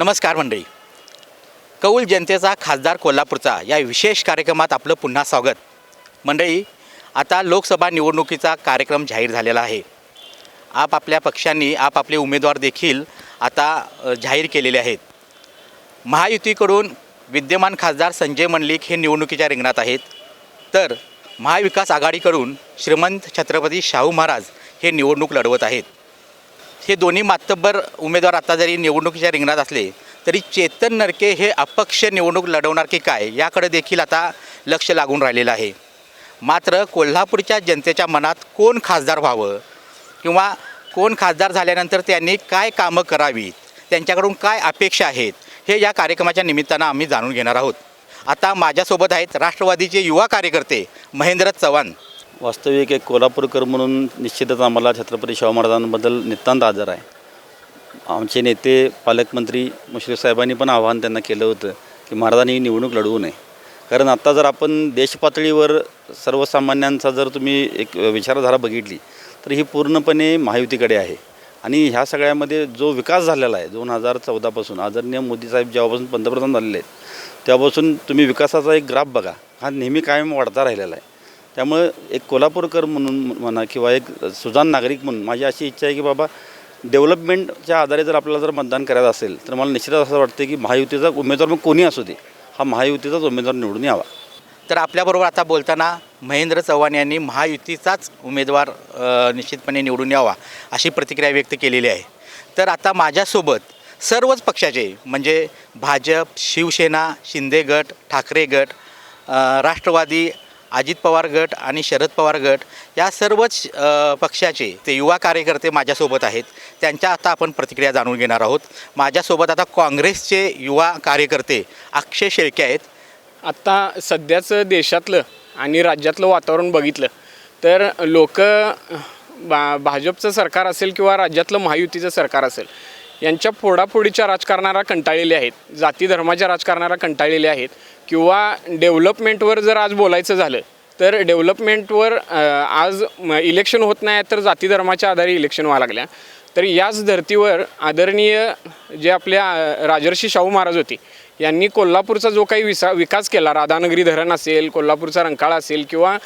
नमस्कार मंडळी. कौल जनतेचा खासदार कोल्हापूरचा या विशेष कार्यक्रमात आपलं पुन्हा स्वागत. मंडळी आता लोकसभा निवडणुकीचा कार्यक्रम जाहीर झालेला आहे. आपापल्या पक्षांनी आपापले उमेदवार देखील आता जाहीर केलेले आहेत. महायुतीकडून विद्यमान खासदार संजय मंडलिक हे निवडणुकीच्या रिंगणात आहेत. तर महाविकास आघाडीकडून श्रीमंत छत्रपती शाहू महाराज हे निवडणूक लढवत आहेत. हे दोन्ही मातब्बर उमेदवार आता जरी निवडणुकीच्या रिंगणात असले तरी चेतन नरके हे अपक्ष निवडणूक लढवणार की काय याकडे देखील आता लक्ष लागून राहिलेलं आहे. मात्र कोल्हापूरच्या जनतेच्या मनात कोण खासदार व्हावं किंवा कोण खासदार झाल्यानंतर त्यांनी काय कामं करावीत त्यांच्याकडून काय अपेक्षा आहेत हे या कार्यक्रमाच्या निमित्तानं आम्ही जाणून घेणार आहोत. आता माझ्यासोबत आहेत राष्ट्रवादीचे युवा कार्यकर्ते महेंद्र चव्हाण. वास्तविक एक कोल्हापूरकर म्हणून निश्चितच आम्हाला छत्रपती शाहू महाराजांबद्दल नितांत आदर आहे. आमचे नेते पालकमंत्री मुश्रीफ साहेबांनी पण आव्हान त्यांना केलं होतं की महाराजांनी ही निवडणूक लढवू नये. कारण आत्ता जर आपण देशपातळीवर सर्वसामान्यांचा जर तुम्ही एक विचारधारा बघितली तर ही पूर्णपणे महायुतीकडे आहे. आणि ह्या सगळ्यामध्ये जो विकास झालेला आहे दोन हजार चौदापासून आदरणीय मोदी साहेब जेव्हापासून पंतप्रधान झालेले आहेत तेव्हापासून तुम्ही विकासाचा एक ग्राफ बघा. हा नेहमी कायम वाढता राहिलेला आहे. त्यामुळे एक कोल्हापूरकर म्हणून म्हणा किंवा एक सुजान नागरिक म्हणून माझी अशी इच्छा आहे की बाबा डेव्हलपमेंटच्या आधारे जर आपल्याला जर मतदान करायचं असेल तर मला निश्चितच असं वाटतं की महायुतीचा उमेदवार मग कोणी असू दे. हा महायुतीचाच उमेदवार निवडून यावा. तर आपल्याबरोबर आता बोलताना महेंद्र चव्हाण यांनी महायुतीचाच उमेदवार निश्चितपणे निवडून यावा अशी प्रतिक्रिया व्यक्त केलेली आहे. तर आता माझ्यासोबत सर्वच पक्षाचे म्हणजे भाजप शिवसेना शिंदे गट ठाकरे गट राष्ट्रवादी अजित पवार गट आणि शरद पवार गट या सर्वच पक्षाचे ते युवा कार्यकर्ते माझ्यासोबत आहेत. त्यांच्या आता आपण प्रतिक्रिया जाणून घेणार आहोत. माझ्यासोबत आता काँग्रेसचे युवा कार्यकर्ते अक्षय शेळके आहेत. आत्ता सध्याचं देशातलं आणि राज्यातलं वातावरण बघितलं तर लोक बा भाजपचं सरकार असेल किंवा राज्यातलं महायुतीचं सरकार असेल यांच्या फोडाफोडीच्या राजकारणाला कंटाळलेले आहेत. जाती धर्माच्या राजकारणाला कंटाळलेले आहेत. किंवा डेव्हलपमेंटवर जर आज बोलायचं झालं तर डेव्हलपमेंटवर आज इलेक्शन होत नाही तर जाती धर्माच्या आधारे इलेक्शन व्हायला लागल्या. तर याच धर्तीवर आदरणीय जे आपल्या राजर्षी शाहू महाराज होते यांनी कोल्हापूरचा जो काही विसा विकास केला राधानगरी धरण असेल कोल्हापूरचा रंकाळा असेल किंवा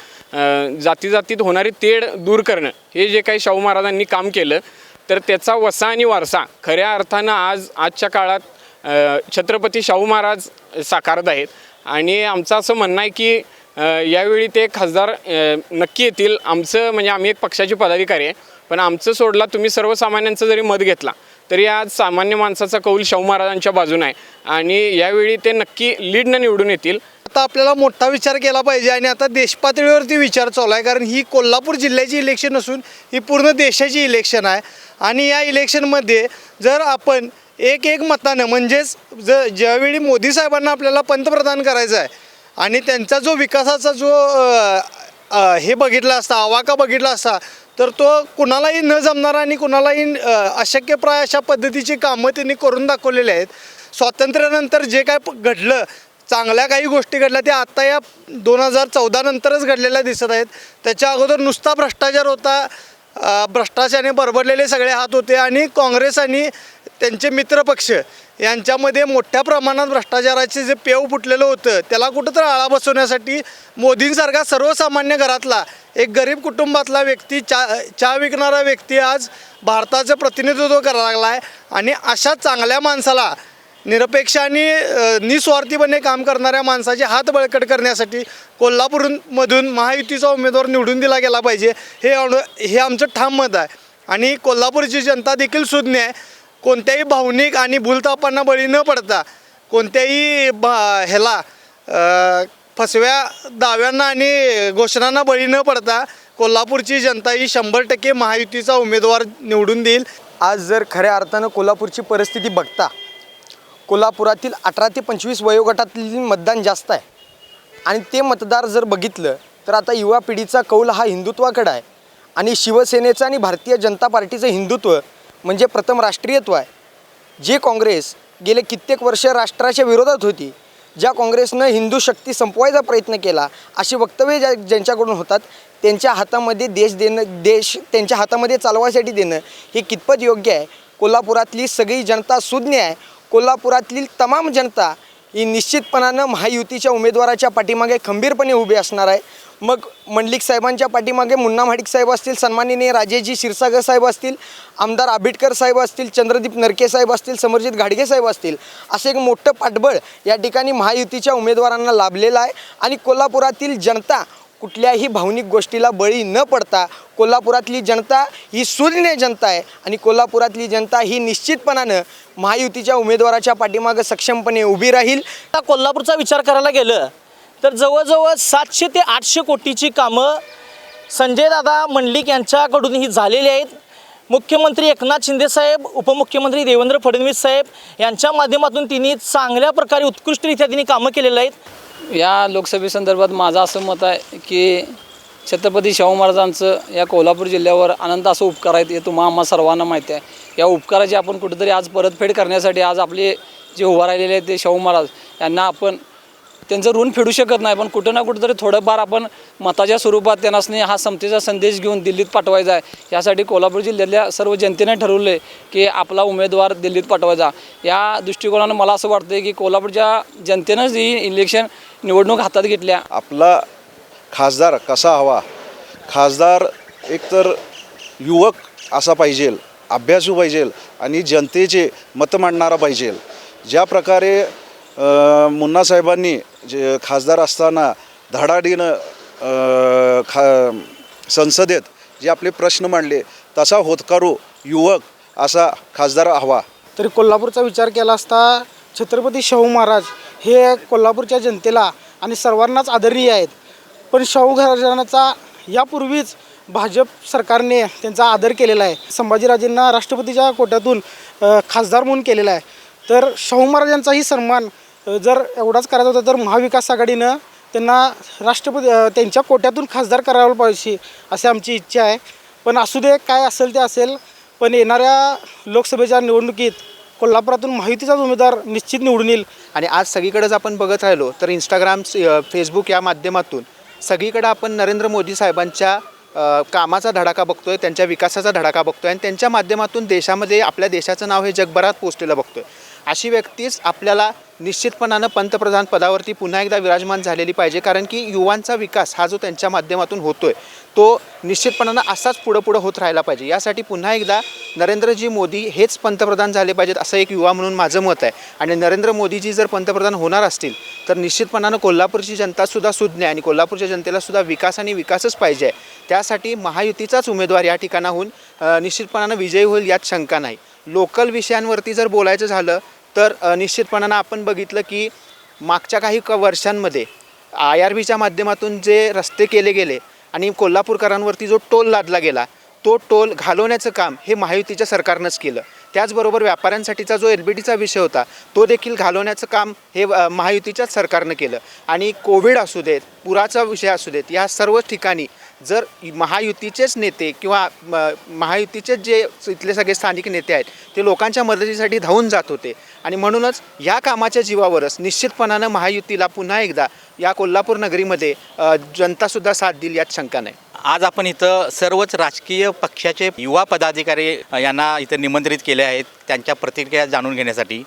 जाती जातीत होणारी तेढ दूर करणं हे जे काही शाहू महाराजांनी काम केलं तर त्याचा वसा आणि वारसा खऱ्या अर्थानं आज आजच्या काळात छत्रपती शाहू महाराज साकारत आहेत. आणि आमचं असं म्हणणं आहे की यावेळी ते खासदार नक्की येतील. आमचं म्हणजे आम्ही एक पक्षाचे पदाधिकारी आहे पण आमचं सोडला तुम्ही सर्वसामान्यांचं जरी मत घेतला तरी आज सामान्य माणसाचा कौल शाहू महाराजांच्या बाजूने आहे. आणि यावेळी ते नक्की लीडनं निवडून येतील. आता आपल्याला मोठा विचार केला पाहिजे आणि आता देशपातळीवरती विचार चालू आहे कारण ही कोल्हापूर जिल्ह्याची इलेक्शन असून ही पूर्ण देशाची इलेक्शन आहे. आणि या इलेक्शनमध्ये जर आपण एक एक मतानं म्हणजेच ज ज्यावेळी मोदी साहेबांना आपल्याला पंतप्रधान करायचं आहे आणि त्यांचा जो विकासाचा जो अ, अ, हे बघितला असता आवाका बघितला असता तर तो कुणालाही न जमणारा आणि कुणालाही अ, अशक्यप्राय अशा पद्धतीची कामं त्यांनी करून दाखवलेली आहेत. स्वातंत्र्यानंतर जे काय प- घडलं चांगल्या काही गोष्टी घडल्या त्या आत्ता या दोन हजार चौदा नंतरच घडलेल्या दिसत आहेत. त्याच्या अगोदर नुसता भ्रष्टाचार होता अ, भ्रष्टाचाराने बरबडलेले सगळे हात होते आणि काँग्रेस आणि त्यांचे मित्रपक्ष यांच्यामध्ये मोठ्या प्रमाणात भ्रष्टाचाराचे जे पेव फुटलेलं होतं त्याला कुठंतरी आळा बसवण्यासाठी मोदींसारखा सर्वसामान्य घरातला एक गरीब कुटुंबातला व्यक्ती चा चहा विकणारा व्यक्ती आज भारताचं प्रतिनिधित्व करायला लागला आहे आणि अशा चांगल्या माणसाला निरपेक्ष आणि निस्वार्थीपणे काम करणाऱ्या माणसाचे हात बळकट करण्यासाठी कोल्हापूरमधून महायुतीचा उमेदवार निवडून दिला गेला पाहिजे. हे अनु- हे आमचं ठाम मत आहे. आणि कोल्हापूरची जनता देखील सुज्ञ आहे. कोणत्याही भावनिक आणि भूलतापांना बळी न पडता कोणत्याही भा ह्याला फसव्या दाव्यांना आणि घोषणांना बळी न पडता कोल्हापूरची जनता ही शंभर टक्के महायुतीचा उमेदवार निवडून देईल. आज जर खऱ्या अर्थानं कोल्हापूरची परिस्थिती बघता कोल्हापुरातील अठरा ते पंचवीस वयोगटातील मतदान जास्त आहे. आणि ते मतदार जर बघितलं तर आता युवा पिढीचा कौल हा हिंदुत्वाकडे आहे. आणि शिवसेनेचं आणि भारतीय जनता पार्टीचं हिंदुत्व म्हणजे प्रथम राष्ट्रीयत्व आहे. जे काँग्रेस गेले कित्येक वर्ष राष्ट्राच्या विरोधात होती ज्या काँग्रेसनं हिंदू शक्ती संपवायचा प्रयत्न केला अशी वक्तव्ये ज्या ज्यांच्याकडून होतात त्यांच्या हातामध्ये देश देणं देश त्यांच्या हातामध्ये चालवायसाठी देणं हे कितपत योग्य आहे? कोल्हापुरातली सगळी जनता सुज्ञ आहे. कोल्हापुरातील तमाम जनता ही निश्चितपणानं महायुतीच्या उमेदवाराच्या पाठीमागे खंबीरपणे उभी असणार आहे. मग मंडलिक साहेबांच्या पाठीमागे मुन्ना महाडिक साहेब असतील सन्माननीय राजेजी क्षीरसागर साहेब असतील आमदार आबिटकर साहेब असतील चंद्रदीप नरके साहेब असतील समरजित घाडगे साहेब असतील असं एक मोठं पाठबळ या ठिकाणी महायुतीच्या उमेदवारांना लाभलेलं आहे. आणि कोल्हापुरातील जनता कुठल्याही भावनिक गोष्टीला बळी न पडता कोल्हापुरातली जनता ही सूर्य जनता आहे आणि कोल्हापुरातली जनता ही निश्चितपणानं महायुतीच्या उमेदवाराच्या पाठीमागं सक्षमपणे उभी राहील. आता कोल्हापूरचा विचार करायला गेलं तर जवळजवळ सातशे ते आठशे कोटीची कामं संजयदादा मंडलिक यांच्याकडून ही झालेली आहेत. मुख्यमंत्री एकनाथ शिंदेसाहेब उपमुख्यमंत्री देवेंद्र फडणवीस साहेब यांच्या माध्यमातून तिने चांगल्या प्रकारे उत्कृष्टरित्या तिने कामं केलेलं आहेत. या लोकसभेसंदर्भात माझं असं मत आहे की छत्रपती शाहू महाराजांचं या कोल्हापूर जिल्ह्यावर अनंत असं उपकार आहेत हे तुम्हा आम्हा सर्वांना माहिती आहे. या उपकाराची आपण कुठेतरी आज परतफेड करण्यासाठी आज आपले जे उभं राहिलेले आहेत ते शाहू महाराज यांना आपण त्यांचं ऋण फेडू शकत नाही पण कुठं ना कुठंतरी थोडंफार आपण मताच्या स्वरूपात त्यांनासनी हा समतेचा संदेश घेऊन दिल्लीत पाठवायचा आहे. यासाठी कोल्हापूर जिल्ह्यातल्या सर्व जनतेने ठरवलं आहे की आपला उमेदवार दिल्लीत पाठवायचा. या दृष्टिकोनानं मला असं वाटतं की कोल्हापूरच्या जनतेनंच ही इलेक्शन निवडणूक हातात घेतल्या. आपला खासदार कसा हवा? खासदार एकतर युवक असा पाहिजे अभ्यासू पाहिजे आणि जनतेचे मतं मांडणारा पाहिजे. ज्या प्रकारे मुन्ना साहेबांनी जे खासदार असताना धडाडीनं खा संसदेत जे आपले प्रश्न मांडले तसा होतकरू युवक असा खासदार हवा. तरी कोल्हापूरचा विचार केला असता छत्रपती शाहू महाराज हे कोल्हापूरच्या जनतेला आणि सर्वांनाच आदरणीय आहेत. पण शाहू घराण्याचा यापूर्वीच भाजप सरकारने त्यांचा आदर केलेला आहे. संभाजीराजेंना राष्ट्रपतीच्या कोट्यातून खासदार म्हणून केलेला आहे. तर शाहू महाराजांचाही सन्मान जर एवढाच करायचा होता तर महाविकास आघाडीनं त्यांना राष्ट्रपती त्यांच्या कोट्यातून खासदार करायला पाहिजे अशी आमची इच्छा आहे. पण असू दे काय असेल ते असेल. पण येणाऱ्या लोकसभेच्या निवडणुकीत कोल्हापुरातून माहितीचाच उमेदवार निश्चित निवडून येईल. आणि आज सगळीकडेच आपण बघत राहिलो तर इंस्टाग्राम फेसबुक या माध्यमातून सगळीकडे आपण नरेंद्र मोदी साहेबांच्या कामाचा धडाका बघतो आहे त्यांच्या विकासाचा धडाका बघतो आहे आणि त्यांच्या माध्यमातून देशामध्ये आपल्या देशाचं नाव हे जगभरात पोचलेलं आहे अशी व्यक्तीच आपल्याला निश्चितपणानं पंतप्रधान पदावरती पुन्हा एकदा विराजमान झालेली पाहिजे. कारण की युवांचा विकास हा जो त्यांच्या माध्यमातून होतोय तो निश्चितपणानं असाच पुढं पुढं होत राहिला पाहिजे. यासाठी पुन्हा एकदा नरेंद्रजी मोदी हेच पंतप्रधान झाले पाहिजेत असं एक युवा म्हणून माझं मत आहे. आणि नरेंद्र मोदीजी जर पंतप्रधान होणार असतील तर निश्चितपणानं कोल्हापूरची जनतासुद्धा सुज्ञ आहे आणि कोल्हापूरच्या जनतेलासुद्धा विकास आणि विकासच पाहिजे आहे. त्यासाठी महायुतीचाच उमेदवार या ठिकाणाहून निश्चितपणानं विजयी होईल यात शंका नाही. लोकल विषयांवरती जर बोलायचं झालं तर निश्चितपणानं आपण बघितलं की मागच्या काही क वर्षांमध्ये आय आर बीच्या माध्यमातून जे रस्ते केले गेले आणि कोल्हापूरकरांवरती जो टोल लादला गेला तो टोल घालवण्याचं काम हे महायुतीच्या सरकारनंच केलं. त्याचबरोबर व्यापाऱ्यांसाठीचा जो एल बी डीचा विषय होता तो देखील घालवण्याचं काम हे महायुतीच्याच सरकारनं केलं. आणि कोविड असू देत पुराचा विषय असू देत या सर्व ठिकाणी जर महायुतीचेच नेते किंवा म, महायुतीचेच जे इथले सगळे स्थानिक नेते आहेत ते लोकांच्या मदतीसाठी धावून जात होते. आणि म्हणूनच या कामाच्या जीवावरच निश्चितपणानं महायुतीला पुन्हा एकदा या कोल्हापूर नगरीमध्ये जनतासुद्धा साथ देईल यात शंका नाही. आज आपण इथं सर्वच राजकीय पक्षाचे युवा पदाधिकारी यांना इथं निमंत्रित केले आहेत त्यांच्या प्रतिक्रिया जाणून घेण्यासाठी.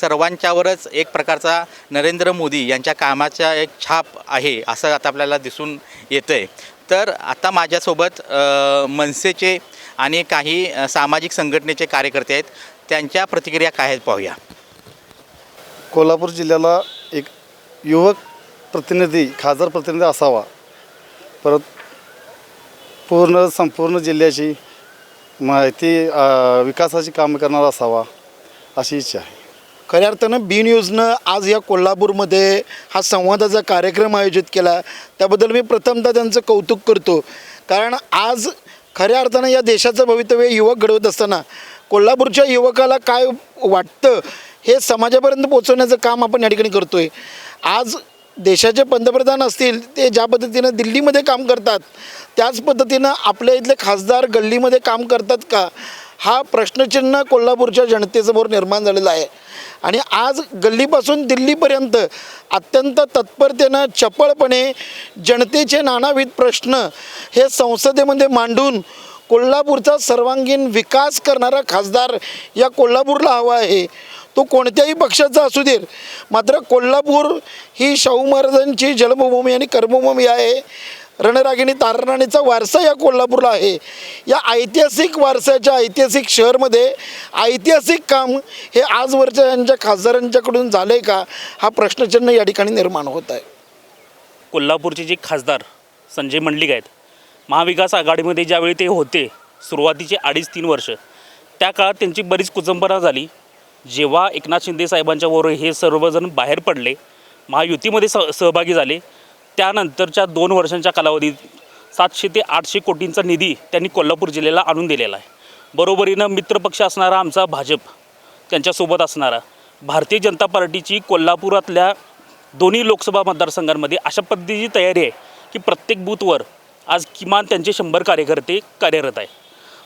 सर्वांच्यावरच एक प्रकारचा नरेंद्र मोदी यांच्या कामाचा एक छाप आहे असं आता आपल्याला दिसून येतं आहे तर आता माझ्यासोबत मनसेचे आणि काही सामाजिक संघटनेचे कार्यकर्ते आहेत. त्यांच्या प्रतिक्रिया काय आहेत पाहूया. कोल्हापूर जिल्ह्याला एक युवक प्रतिनिधी खासदार प्रतिनिधी असावा. परत पूर्ण संपूर्ण जिल्ह्याची माहिती विकासाची कामं करणारा असावा अशी इच्छा आहे. खऱ्या अर्थानं बी न्यूजनं आज या कोल्हापूरमध्ये हा संवादाचा कार्यक्रम आयोजित केला. त्याबद्दल मी प्रथमतः त्यांचं कौतुक करतो. कारण आज खऱ्या अर्थानं या देशाचं भवितव्य युवक घडवत असताना कोल्हापूरच्या युवकाला काय वाटतं हे समाजापर्यंत पोचवण्याचं काम आपण या ठिकाणी करतो आहे आज देशाचे पंतप्रधान असतील ते ज्या पद्धतीनं दिल्लीमध्ये काम करतात त्याच पद्धतीनं आपल्या इथले खासदार गल्लीमध्ये काम करतात का? हा प्रश्नचिन्ह कोल्हापूरच्या जनतेसमोर निर्माण झालेला आहे. आणि आज गल्लीपासून दिल्लीपर्यंत अत्यंत तत्परतेनं चपळपणे जनतेचे नानाविध प्रश्न हे संसदेमध्ये मांडून कोल्हापूरचा सर्वांगीण विकास करणारा खासदार या कोल्हापूरला हवा आहे. तो कोणत्याही पक्षाचा असू दे मात्र कोल्हापूर ही शाहू महाराजांची जन्मभूमी आणि कर्मभूमी आहे. रणरागिणी तारराणीचा वारसा या कोल्हापूरला आहे. या ऐतिहासिक वारसाच्या ऐतिहासिक शहरमध्ये ऐतिहासिक काम हे आजवरच्या यांच्या खासदारांच्याकडून झालं आहे का? हा प्रश्नचिन्ह या ठिकाणी निर्माण होत आहे. कोल्हापूरचे जे खासदार संजय मंडलिक आहेत महाविकास आघाडीमध्ये ज्यावेळी ते होते सुरुवातीचे अडीच तीन वर्ष त्या काळात त्यांची बरीच कुचंबना झाली. जेव्हा एकनाथ शिंदे साहेबांच्या वर हे सर्वजण बाहेर पडले महायुतीमध्ये स सहभागी झाले त्यानंतरच्या दोन वर्षांच्या कालावधीत सातशे ते आठशे कोटींचा निधी त्यांनी कोल्हापूर जिल्ह्याला आणून दिलेला आहे. बरोबरीनं मित्रपक्ष असणारा आमचा भाजप त्यांच्यासोबत असणारा भारतीय जनता पार्टीची कोल्हापुरातल्या दोन्ही लोकसभा मतदारसंघांमध्ये अशा पद्धतीची तयारी आहे की प्रत्येक बूथवर आज किमान त्यांचे शंभर कार्यकर्ते कार्यरत आहे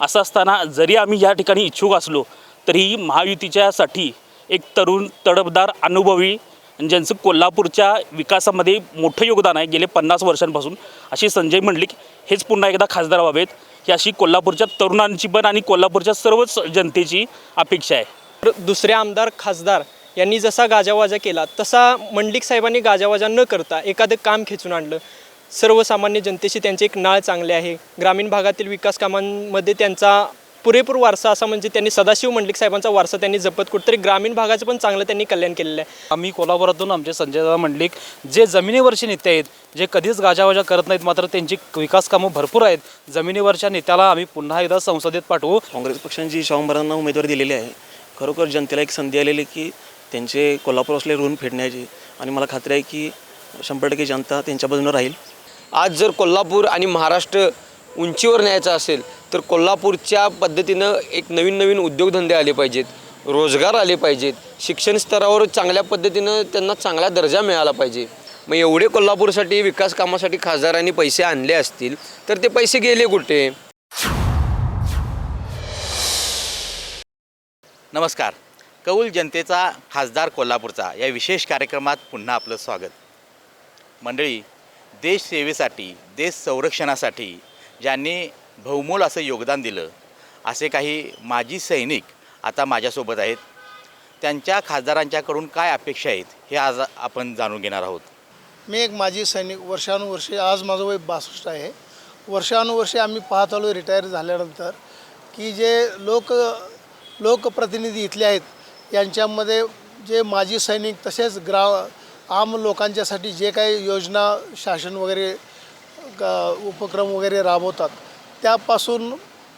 असं असताना जरी आम्ही या ठिकाणी इच्छुक असलो तरीही महायुतीच्यासाठी एक तरुण तडफदार अनुभवी ज्यांचं कोल्हापूरच्या विकासामध्ये मोठं योगदान आहे गेले पन्नास वर्षांपासून अशी संजय मंडलिक हेच पुन्हा एकदा खासदार व्हावेत ही अशी कोल्हापूरच्या तरुणांची पण आणि कोल्हापूरच्या सर्वच जनतेची अपेक्षा आहे. तर दुसरे आमदार खासदार यांनी जसा गाजावाजा केला तसा मंडलिक साहेबांनी गाजावाजा न करता एखादं काम खेचून आणलं. सर्वसामान्य जनतेशी त्यांचे एक नाळ चांगले आहे. ग्रामीण भागातील विकास कामांमध्ये त्यांचा पुरेपूर वारसा असा म्हणजे त्यांनी सदाशिव मंडलिक साहेबांचा वारसा त्यांनी जपत कुठेतरी ग्रामीण भागाचं पण चांगलं त्यांनी कल्याण केलेलं आहे. आम्ही कोल्हापुरातून आमचे संजयदादा मंडलिक जे जमिनीवरचे नेते आहेत जे कधीच गाजावाजा करत नाहीत मात्र त्यांची विकास कामं भरपूर आहेत जमिनीवरच्या नेत्याला आम्ही पुन्हा एकदा संसदेत पाठवू. काँग्रेस पक्षाने जी शाहू महाराजांना उमेदवारी दिलेली आहे. खरोखर जनतेला एक संधी आलेली की त्यांचे कोल्हापूर असले ऋण फेडण्याची. आणि मला खात्री आहे की शंभर टक्के जनता त्यांच्या बाजूने राहील. आज जर कोल्हापूर आणि महाराष्ट्र उंचीवर न्यायचा असेल तर कोल्हापूरच्या पद्धतीनं एक नवीन नवीन उद्योगधंदे आले पाहिजेत रोजगार आले पाहिजेत शिक्षण स्तरावर चांगल्या पद्धतीनं त्यांना चांगला दर्जा मिळाला पाहिजे. मग एवढे कोल्हापूरसाठी विकास कामासाठी खासदारांनी पैसे आणले असतील तर ते पैसे गेले कुठे? नमस्कार. कौल जनतेचा खासदार कोल्हापूरचा या विशेष कार्यक्रमात पुन्हा आपलं स्वागत. मंडळी देश सेवेसाठी देश संरक्षणासाठी ज्यांनी बहुमोल असं योगदान दिलं असे काही माजी सैनिक आता माझ्यासोबत आहेत. त्यांच्या खासदारांच्याकडून काय अपेक्षा आहेत हे आज आपण जाणून घेणार आहोत. मी एक माजी सैनिक वर्षानुवर्षे आज माझं वय बासष्ट आहे. वर्षानुवर्षे आम्ही पाहत आलो रिटायर झाल्यानंतर की जे लोक लोकप्रतिनिधी इथले आहेत यांच्यामध्ये जे माजी सैनिक तसेच ग्रा आम लोकांच्यासाठी जे काही योजना शासन वगैरे उपक्रम वगैरे राबवतात. त्यापासून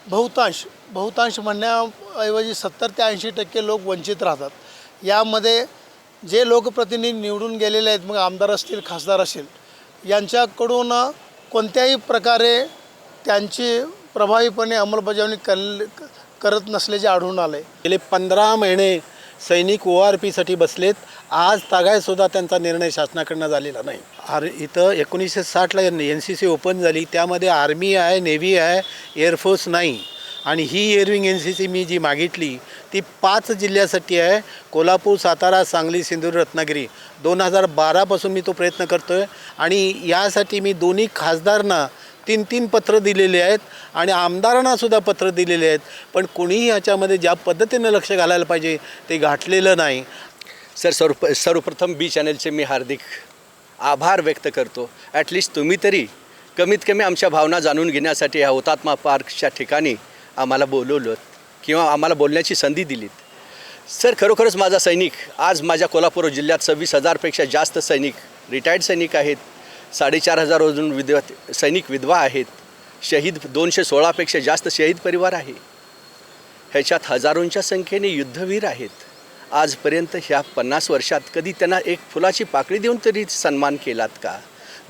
बहुतांश बहुतांश म्हणण्याऐवजी सत्तर ते ऐंशी टक्के लोक वंचित राहतात. यामध्ये जे लोकप्रतिनिधी निवडून गेलेले आहेत मग आमदार असतील खासदार असतील यांच्याकडून कोणत्याही प्रकारे त्यांची प्रभावीपणे अंमलबजावणी कर करत नसल्याचे आढळून आले. गेले पंधरा महिने सैनिक ओ आर पीसाठी बसलेत. आज तागायसुद्धा त्यांचा निर्णय शासनाकडनं झालेला नाही. आर इथं एकोणीसशे साठला एन सी सी ओपन झाली. त्यामध्ये आर्मी आहे नेव्ही आहे एअरफोर्स नाही. आणि ही air wing N C C मी जी मागितली ती पाच जिल्ह्यासाठी आहे. कोल्हापूर सातारा सांगली सिंधुदुर्ग रत्नागिरी. दोन हजार बारापासून मी तो प्रयत्न करतो आहे आणि यासाठी मी दोन्ही खासदारांना तीन तीन पत्र दिलेले आहेत आणि आमदारांनासुद्धा पत्र दिलेले आहेत. पण कोणीही याच्यामध्ये ज्या पद्धतीनं लक्ष घालायला पाहिजे ते घातलेलं नाही. सर सर्व सर्वप्रथम बी चॅनलचे मी हार्दिक आभार व्यक्त करतो. ॲटलिस्ट तुम्ही तरी कमीत कमी आमच्या भावना जाणून घेण्यासाठी ह्या हुतात्मा पार्कच्या ठिकाणी आम्हाला बोलवलं किंवा आम्हाला बोलण्याची संधी दिलीत. सर खरोखरच माझा सैनिक आज माझ्या कोल्हापूर जिल्ह्यात सव्वीस हजारपेक्षा जास्त सैनिक रिटायर्ड सैनिक आहेत. साडेचार हजार अजून विधवा सैनिक विधवा आहेत. शहीद दोनशे सोळापेक्षा जास्त शहीद परिवार आहे. ह्याच्यात हजारोंच्या संख्येने युद्धवीर आहेत. आजपर्यंत ह्या पन्नास वर्षात कधी त्यांना एक फुलाची पाकळी देऊन तरी सन्मान केलात का?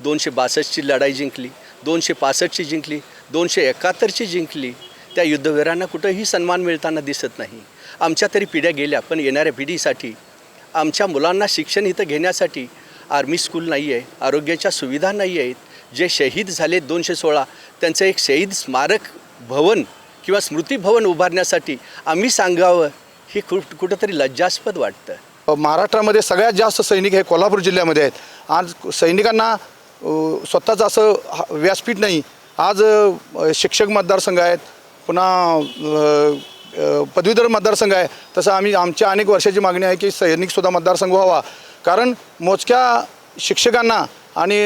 दोनशे बासष्टची लढाई जिंकली दोनशे पासष्टची जिंकली दोनशे एकाहत्तरची जिंकली. त्या युद्धवीरांना कुठंही सन्मान मिळताना दिसत नाही. आमच्या तरी पिढ्या गेल्या पण येणाऱ्या पिढीसाठी आमच्या मुलांना शिक्षण इथं घेण्यासाठी आर्मी स्कूल नाही आहे आरोग्याच्या सुविधा नाही आहेत. जे शहीद झाले दोनशे सोळा त्यांचं एक शहीद स्मारक भवन किंवा स्मृतीभवन उभारण्यासाठी आम्ही सांगावं हे खूप कुठंतरी लज्जास्पद वाटतं. महाराष्ट्रामध्ये सगळ्यात जास्त सैनिक हे कोल्हापूर जिल्ह्यामध्ये आहेत. आज सैनिकांना स्वतःच स्वतःचं असं हा- व्यासपीठ नाही. आज शिक्षक मतदारसंघ आहेत पुन्हा पदवीधर मतदारसंघ आहे. तसं आम्ही आमच्या अनेक वर्षाची मागणी आहे की सैनिकसुद्धा मतदारसंघ व्हावा. कारण मोजक्या शिक्षकांना आणि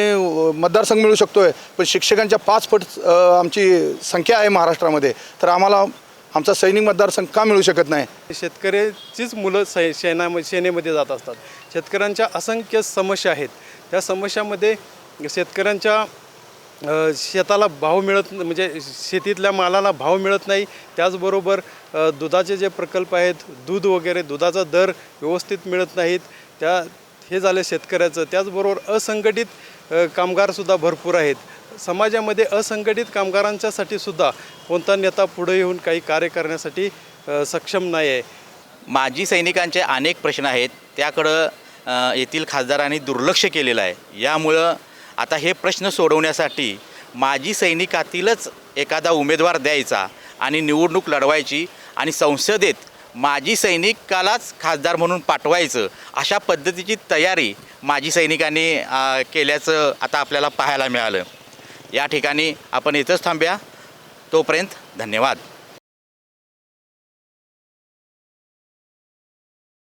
मतदारसंघ मिळू शकतो आहे पण शिक्षकांच्या पाच पट आमची संख्या आहे महाराष्ट्रामध्ये. तर आम्हाला आमचा सैनिक मतदारसंघ का मिळू शकत नाही? शेतकऱ्याचीच मुलं सै सेना सेनेमध्ये जात असतात. शेतकऱ्यांच्या असंख्य समस्या आहेत. त्या समस्यामध्ये शेतकऱ्यांच्या शेताला भाव मिळत म्हणजे शेतीतल्या मालाला भाव मिळत नाही. त्याचबरोबर दुधाचे जे प्रकल्प आहेत दूध वगैरे दुधाचा दर व्यवस्थित मिळत नाहीत. त्या हे झालं शेतकऱ्याचं. त्याचबरोबर असंघटित कामगारसुद्धा भरपूर आहेत. समाजामध्ये असंघटित कामगारांच्यासाठी सुद्धा कोणता नेता पुढे येऊन काही कार्य करण्यासाठी सक्षम नाही आहे माजी सैनिकांचे अनेक प्रश्न आहेत. त्याकडं येथील खासदारांनी दुर्लक्ष केलेलं आहे. यामुळं आता हे प्रश्न सोडवण्यासाठी माजी सैनिकातीलच एखादा उमेदवार द्यायचा आणि निवडणूक लढवायची आणि संसदेत माजी सैनिकालाच खासदार म्हणून पाठवायचं अशा पद्धतीची तयारी माजी सैनिकांनी केल्याचं आता आपल्याला पाहायला मिळालं. या ठिकाणी आपण इथंच थांबूया. तोपर्यंत धन्यवाद.